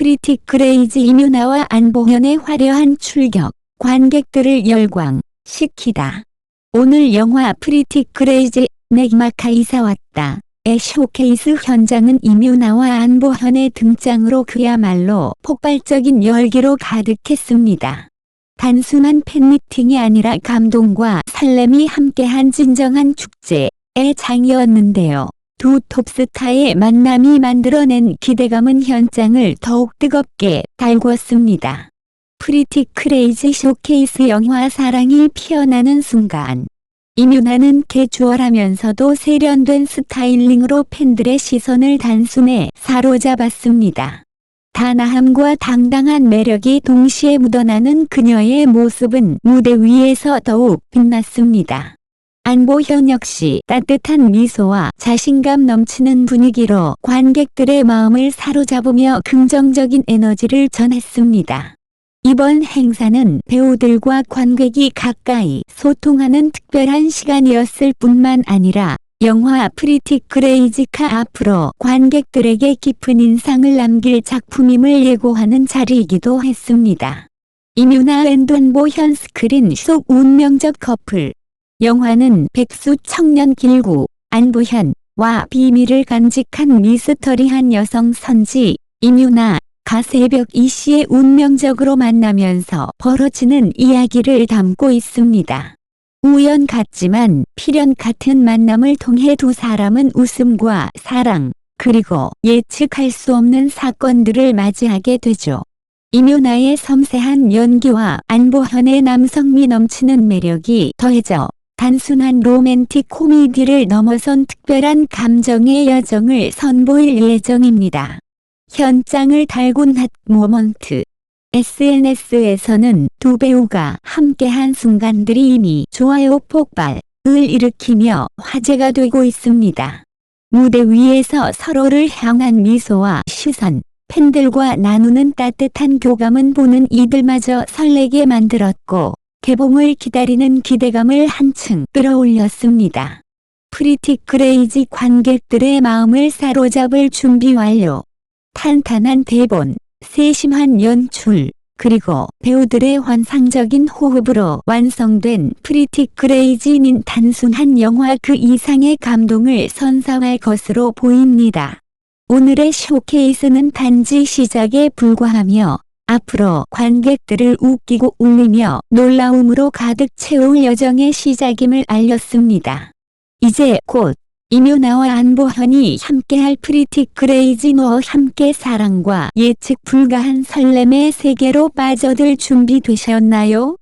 프리티 크레이지 이뮤나와 안보현의 화려한 출격, 관객들을 열광시키다. 오늘 영화 프리티 크레이지 넥마카 이사 왔다. 의 쇼케이스 현장은 이뮤나와 안보현의 등장으로 그야말로 폭발적인 열기로 가득했습니다. 단순한 팬미팅이 아니라 감동과 설렘이 함께한 진정한 축제의 장이었는데요. 두 톱스타의 만남이 만들어낸 기대감은 현장을 더욱 뜨겁게 달궜습니다. 프리티 크레이지 쇼케이스 영화 사랑이 피어나는 순간 이뮤나는 개주얼하면서도 세련된 스타일링으로 팬들의 시선을 단숨에 사로잡았습니다. 단아함과 당당한 매력이 동시에 묻어나는 그녀의 모습은 무대 위에서 더욱 빛났습니다. 안보현 역시 따뜻한 미소와 자신감 넘치는 분위기로 관객들의 마음을 사로잡으며 긍정적인 에너지를 전했습니다. 이번 행사는 배우들과 관객이 가까이 소통하는 특별한 시간이었을 뿐만 아니라 영화 프리티 크레이지카 앞으로 관객들에게 깊은 인상을 남길 작품임을 예고하는 자리이기도 했습니다. 이뮤나 앤돈보현 스크린 속 운명적 커플 영화는 백수 청년 길구 안보현과 비밀을 간직한 미스터리한 여성 선지 이뮤나 가 새벽 이씨의 운명적으로 만나면서 벌어지는 이야기를 담고 있습니다. 우연 같지만 필연 같은 만남을 통해 두 사람은 웃음과 사랑, 그리고 예측할 수 없는 사건들을 맞이하게 되죠. 이묘나의 섬세한 연기와 안보현의 남성미 넘치는 매력이 더해져 단순한 로맨틱 코미디를 넘어선 특별한 감정의 여정을 선보일 예정입니다. 현장을 달군 핫 모먼트. SNS에서는 두 배우가 함께한 순간들이 이미 좋아요 폭발을 일으키며 화제가 되고 있습니다. 무대 위에서 서로를 향한 미소와 시선, 팬들과 나누는 따뜻한 교감은 보는 이들마저 설레게 만들었고, 개봉을 기다리는 기대감을 한층 끌어올렸습니다. 프리티 크레이지 관객들의 마음을 사로잡을 준비 완료. 탄탄한 대본, 세심한 연출, 그리고 배우들의 환상적인 호흡으로 완성된 프리티 크레이지는 단순한 영화 그 이상의 감동을 선사할 것으로 보입니다. 오늘의 쇼케이스는 단지 시작에 불과하며 앞으로 관객들을 웃기고 울리며 놀라움으로 가득 채울 여정의 시작임을 알렸습니다. 이제 곧 이묘나와 안보현이 함께할 프리티 크레이지 노 함께 사랑과 예측 불가한 설렘의 세계로 빠져들 준비 되셨나요?